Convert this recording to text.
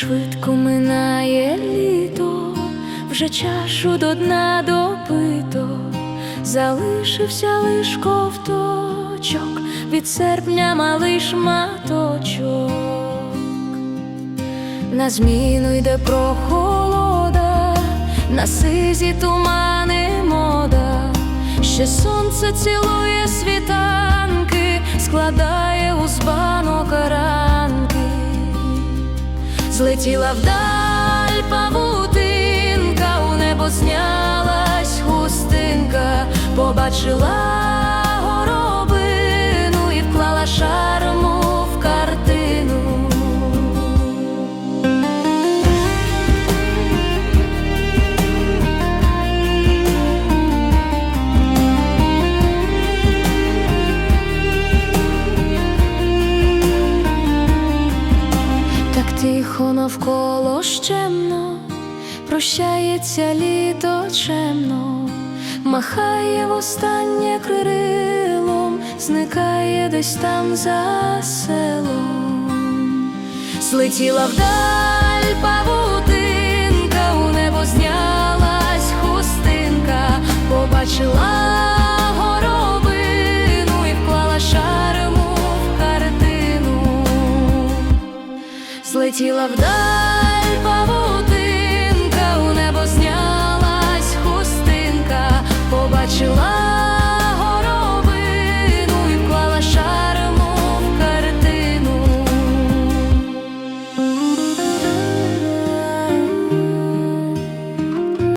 швидко минає літо, вже чашу до дна допито, залишився лиш ковточок, від серпня малий шматочок, на зміну йде прохолода, на сизі тумани мода, ще сонце цілує світанки, складає. Злетіла вдаль павутинка, у небо знялась хустинка, побачила тихо навколо щемно, прощається літо чемно, махає востаннє крилом, зникає десь там за селом, злетіла вдаль павутинка, летіла вдаль.